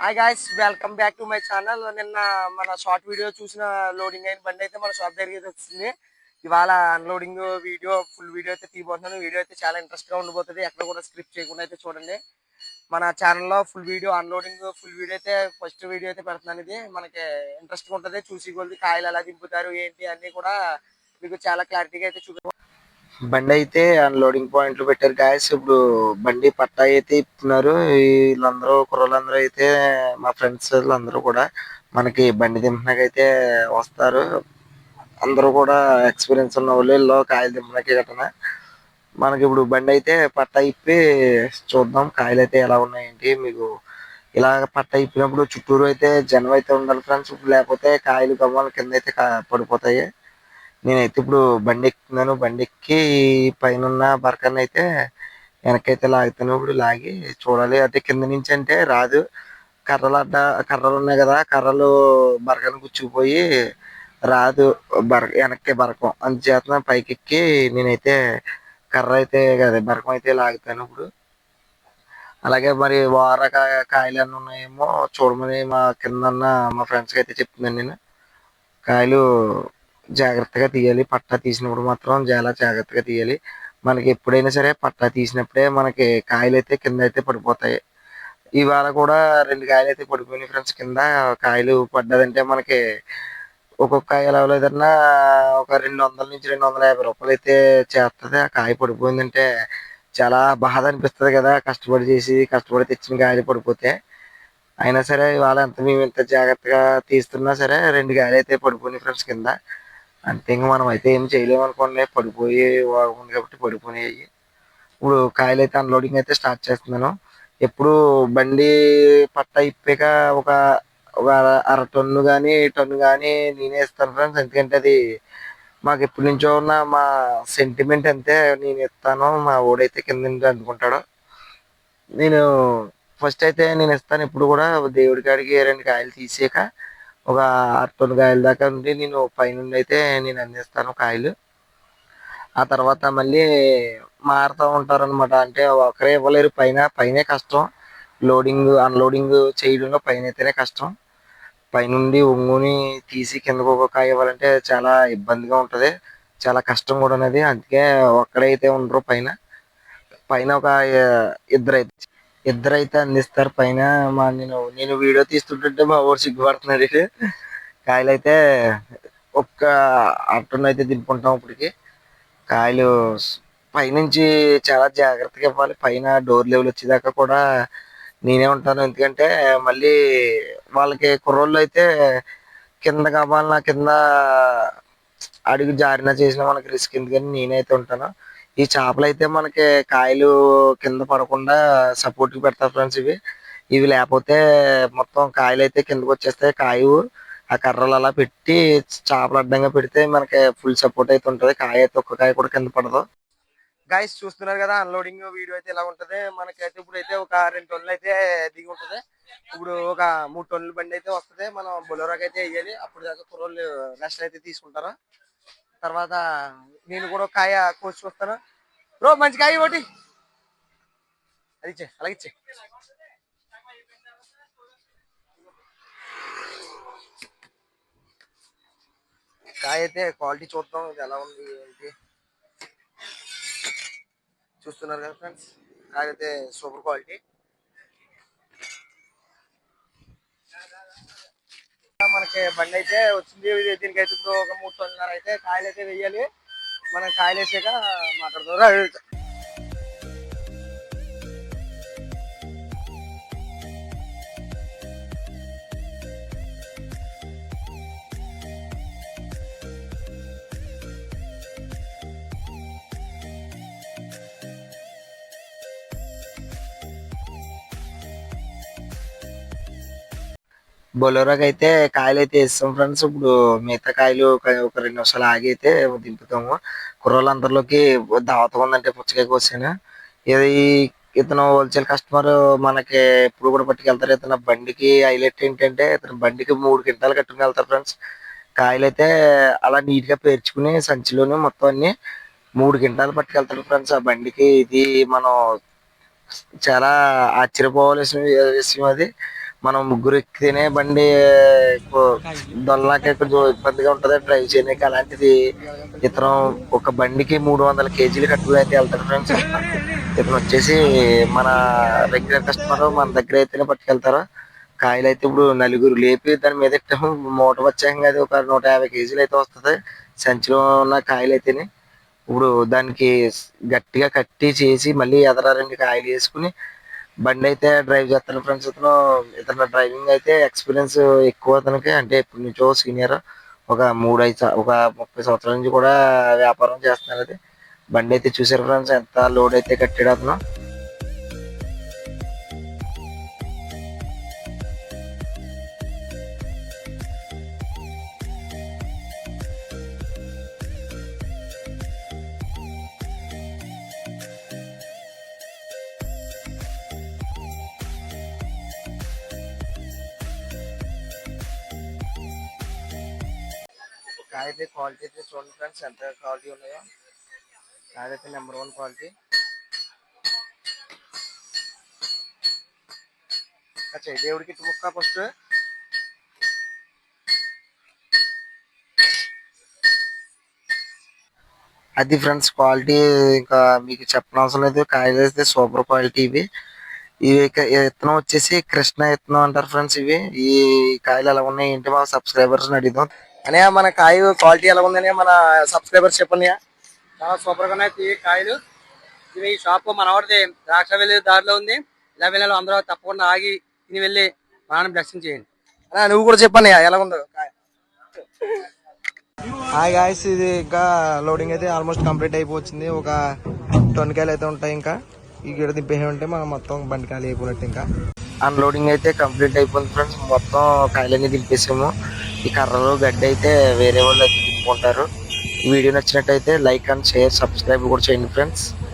Hi guys welcome back to my channel నిన్న మన short video చూసిన లోడింగ్ అయిన బండి అయితే మన షాప్ దగ్గరికి అయితే వచ్చింది. ఇవాళ అన్లోడింగ్ వీడియో ఫుల్ వీడియో అయితే తీయబోతున్నాను. వీడియో అయితే చాలా ఇంట్రెస్ట్గా ఉండిపోతుంది. ఎక్కడ కూడా స్క్రిప్ట్ చేయకుండా అయితే చూడండి. మన ఛానల్లో full video uploading full video అయితే ఫస్ట్ వీడియో అయితే పెడుతున్నాను ఇది. మనకి ఇంట్రెస్ట్ ఉంటుంది. చూసి కొద్ది కాయలు ఎలా దింపుతారు ఏంటి అన్ని కూడా మీకు చాలా క్లారిటీగా అయితే చూపి బండి అయితే అన్లోడింగ్ పాయింట్లు పెట్టారు గాయస్ ఇప్పుడు బండి పట్టా అయితే ఇస్తున్నారు వీళ్ళందరూ కుర్రలందరూ అయితే మా ఫ్రెండ్స్ అందరూ కూడా మనకి బండి దింపడానికి వస్తారు. అందరూ కూడా ఎక్స్పీరియన్స్ ఉన్న వాళ్ళు వీళ్ళు కాయలు దింపడానికి గట్రా. మనకి ఇప్పుడు బండి అయితే పట్టా ఇప్పి చూద్దాం కాయలు అయితే ఎలా ఉన్నాయండి మీకు ఇలా పట్టా ఇప్పినప్పుడు చుట్టూరు అయితే జనం అయితే ఉండాలి ఫ్రెండ్స్ ఇప్పుడు లేకపోతే కాయలు గవ్వల కింద అయితే పడిపోతాయి. నేనైతే ఇప్పుడు బండి ఎక్కుతున్నాను బండి ఎక్కి పైన ఉన్న అయితే వెనకైతే లాగుతాను. ఇప్పుడు లాగి చూడాలి. అంటే కింద నుంచి అంటే రాదు. కర్రలు అడ్డ కర్రలు ఉన్నాయి కదా కర్రలు బరకను గుచ్చుకుపోయి రాదు బర వెనక్కి బరకం. అందుచేత పైకి ఎక్కి నేనైతే కర్ర అయితే కదా బరకం అయితే లాగుతాను ఇప్పుడు. అలాగే మరి వార కాయలు అన్నీ ఉన్నాయేమో చూడమని మా కింద మా ఫ్రెండ్స్కి అయితే చెప్తున్నాను నేను. కాయలు జాగ్రత్తగా తీయాలి. పట్టా తీసినప్పుడు మాత్రం చాలా జాగ్రత్తగా తీయాలి. మనకి ఎప్పుడైనా సరే పట్టా తీసినప్పుడే మనకి కాయలు అయితే కింద అయితే పడిపోతాయి. ఇవాళ కూడా రెండు కాయలు అయితే పడిపోయినాయి ఫ్రెండ్స్. కింద కాయలు పడ్డదంటే మనకి ఒక్కొక్క కాయ ఎలా లేదన్నా ఒక రెండు వందల నుంచి రెండు వందల యాభై రూపాయలు అయితే చేస్తుంది ఆ కాయ పడిపోయిందంటే చాలా బాధ అనిపిస్తుంది కదా. కష్టపడి చేసి కష్టపడి తెచ్చిన కాయలు పడిపోతే. అయినా సరే ఇవాళ ఎంత మేము ఇంత జాగ్రత్తగా తీస్తున్నా సరే రెండు గాలి అయితే పడిపోయినాయి ఫ్రెండ్స్ కింద. అంతే ఇంకా మనం అయితే ఏం చేయలేము అనుకోండి పడిపోయి ఉంది కాబట్టి పడిపోయినాయి ఇప్పుడు కాయలు అయితే అన్లోడింగ్ అయితే స్టార్ట్ చేస్తున్నాను. ఎప్పుడు బండి పట్ట ఇప్పాక ఒక ఒక అర- అర టన్ను కానీ టన్ను కానీ నేనే ఇస్తాను ఫ్రెండ్స్ ఎందుకంటే అది మాకు ఎప్పటి నుంచో ఉన్న మా సెంటిమెంట్ అంతే నేను ఇస్తాను మా ఓడైతే కింద నుండి అనుకుంటాడు నేను ఫస్ట్ అయితే నేను ఇస్తాను ఇప్పుడు కూడా దేవుడి కాడికి రెండు కాయలు తీసాక ఒక ఆరు కాయల దాకా ఉండి నేను పైనుండి అయితే నేను అందిస్తాను కాయలు. ఆ తర్వాత మళ్ళీ మారుతూ ఉంటారు అనమాట అంటే ఒకరే ఇవ్వలేరు. పైన పైనే కష్టం. లోడింగ్ అన్లోడింగ్ చేయడంలో పైన అయితేనే కష్టం. పైనుండి ఒంగుని తీసి కిందకు ఒక కాయ ఇవ్వాలంటే చాలా ఇబ్బందిగా ఉంటుంది. చాలా కష్టం కూడా ఉన్నది. అందుకే ఒక్కడైతే ఉండరు పైన. పైన ఒక ఇద్దరు ఇద్దరైతే ఇద్దరైతే అందిస్తారు. పైన మా నేను నేను వీడియో తీస్తుంటుంటే మా ఊరు సిగ్గుపడుతున్నాడు ఇటు. కాయలు అయితే ఒక్క అట్టను అయితే దింపుకుంటాం ఇప్పటికి. కాయలు పైనుంచి చాలా జాగ్రత్తగా ఇవ్వాలి. పైన డోర్ లెవెల్ వచ్చేదాకా కూడా నేనే ఉంటాను. ఎందుకంటే మళ్ళీ వాళ్ళకి కుర్రోళ్ళు అయితే కింద కావాలన్నా కింద అడుగు జారిన చేసిన మనకి రిస్క్ ఎందుకని నేనైతే ఉంటాను? ఈ చేపలు అయితే మనకి కాయలు కింద పడకుండా సపోర్ట్కి పెడతారు ఫ్రెండ్స్ ఇవి. ఇవి లేకపోతే మొత్తం కాయలు అయితే కిందకు వచ్చేస్తాయి. కాయు ఆ కర్రలు అలా పెట్టి చేపలు అడ్డంగా పెడితే మనకి ఫుల్ సపోర్ట్ అయితే ఉంటుంది. కాయ అయితే ఒక్క కాయ కూడా కింద పడదు. గైస్ చూస్తున్నారు కదా అన్లోడింగ్ వీడియో అయితే ఇలా ఉంటుంది? మనకైతే ఇప్పుడు అయితే ఒక రెండు టన్నులు అయితే దిగి ఉంటది. ఇప్పుడు ఒక మూడు టన్నుల బండి అయితే వస్తది. మనం బొలోరాకి అయితే వేయాలి అప్పుడు దాకా కుర్రోళ్ళు రెస్ట్ అయితే తీసుకుంటారు? తర్వాత నేను కూడా కాయ కోసి వస్తాను బ్రో మంచి కాయ ఒకటి అది ఇచ్చే అలాగే ఇచ్చే. కాయ అయితే క్వాలిటీ చూద్దాం ఇది ఎలా ఉంది ఏంటి? చూస్తున్నారు కదా ఫ్రెండ్స్ కాయ అయితే సూపర్ క్వాలిటీ. మనకి బండి అయితే వచ్చింది. దీనికి దీనికైతే ఇప్పుడు ఒక మూడు టన్నున్నర అయితే కాయలు అయితే వేయాలి. మనం కాయలు వేసాక మాట్లాడుతున్నారు బొలోరాకి అయితే కాయలు అయితే ఇస్తాం ఫ్రెండ్స్. ఇప్పుడు మిగతా కాయలు ఒక ఒక రెండు నిమిషాలు ఆగి అయితే దింపుతాము. కుర్రోళ్ళందరిలోకి దావత ఉందంటే పుచ్చకాయ కోసాను ఇది ఇతను హోల్సేల్ కస్టమర్ మనకి ఎప్పుడు కూడా పట్టుకెళ్తారు. ఇతను బండికి హైలైట్ ఏంటంటే ఇతను బండికి మూడు క్వింటాలు కట్టుకుని వెళ్తారు ఫ్రెండ్స్. కాయలు అయితే అలా నీట్గా పేర్చుకుని సంచిలోనే మొత్తం అన్ని మూడు క్వింటాలు పట్టుకెళ్తారు ఫ్రెండ్స్. ఆ బండికి ఇది మనం చాలా ఆశ్చర్యపోవాల్సిన విషయం అది. మనం ముగ్గురు ఎక్కితేనే బండి దొల్లకి కొంచెం ఇబ్బందిగా ఉంటుంది. డ్రైవ్ చేయడానికి అలాంటిది ఇతను ఒక బండికి మూడు వందల కేజీలు కట్టుకుని అయితే వెళ్తాడు ఫ్రెండ్స్. ఇతను వచ్చేసి మన రెగ్యులర్ కస్టమర్ మన దగ్గర అయితేనే పట్టుకెళ్తారు. కాయలు అయితే ఇప్పుడు నలుగురు లేపి దాని మీద మూట వచ్చాక అది ఒక నూట యాభై కేజీలు అయితే వస్తుంది. సంచిలో ఉన్న కాయలు అయితేనే. ఇప్పుడు దానికి గట్టిగా కట్టి చేసి మళ్ళీ ఎదర రెండు కాయలు వేసుకుని బండి అయితే డ్రైవ్ చేస్తాను ఫ్రెండ్స్ ఇతను. ఇతను డ్రైవింగ్ అయితే ఎక్స్పీరియన్స్ ఎక్కువ అతనికి. అంటే ఇప్పుడు నుంచో సీనియర్ ఒక మూడు ఐదు ఒక ముప్పై సంవత్సరాల నుంచి కూడా వ్యాపారం చేస్తున్నారు అది. బండి అయితే చూసారు ఫ్రెండ్స్ ఎంత లోడ్ అయితే కట్టాడు అతను. కాయతే క్వాలిటీ అయితే చూడండి ఫ్రెండ్స్ ఎంత క్వాలిటీ ఉన్నాయో. కాయ నెంబర్ వన్ క్వాలిటీ. అచ్చా దేవుడికి ఇటు ముక్క ఫస్ట్. అది ఫ్రెండ్స్ క్వాలిటీ ఇంకా మీకు చెప్పనవసరం లేదు. కాయలు అయితే సూపర్ క్వాలిటీ ఇవి. ఇవి ఇత్తనం విత్తనం వచ్చేసి కృష్ణ విత్తనం అంటారు ఫ్రెండ్స్ ఇవి. ఈ కాయలు ఎలా ఉన్నాయి ఏంటి మా సబ్స్క్రైబర్స్ని అడిగిదాం అనే మన కాయ క్వాలిటీ ఎలా ఉందనే మన సబ్స్క్రైబర్స్ చెప్పండి చాలా సూపర్గా ఉన్నాయి ఈ కాయలు. ఇవి ఈ షాప్ మనవాడిది ద్రాక్ష వెళ్ళే దారిలో ఉంది. ఇలా వెళ్ళాలి అందరూ తప్పకుండా ఆగి తిని వెళ్ళి మనం దర్శనం చేయండి. అన్నా నువ్వు కూడా చెప్పండి ఎలా ఉందో కాయ. హాయ్ గాయస్ ఇది ఇంకా లోడింగ్ అయితే ఆల్మోస్ట్ కంప్లీట్ అయిపోతుంది ఒక టొన్ కాయలు అయితే ఉంటాయి ఇంకా. ఈ గిడ దింపేసి ఉంటే మనం మొత్తం బండి ఖాళీ అయిపోయినట్టు ఇంకా. అన్లోడింగ్ అయితే కంప్లీట్ అయిపోయింది ఫ్రెండ్స్ మొత్తం కాయలన్నీ దింపేసాము. ఈ కర్రలు గడ్డి అయితే వేరే వాళ్ళు అయితే దింపుకుంటారు వీడియో నచ్చినట్టయితే లైక్ అండ్ షేర్ సబ్స్క్రైబ్ కూడా చేయండి ఫ్రెండ్స్.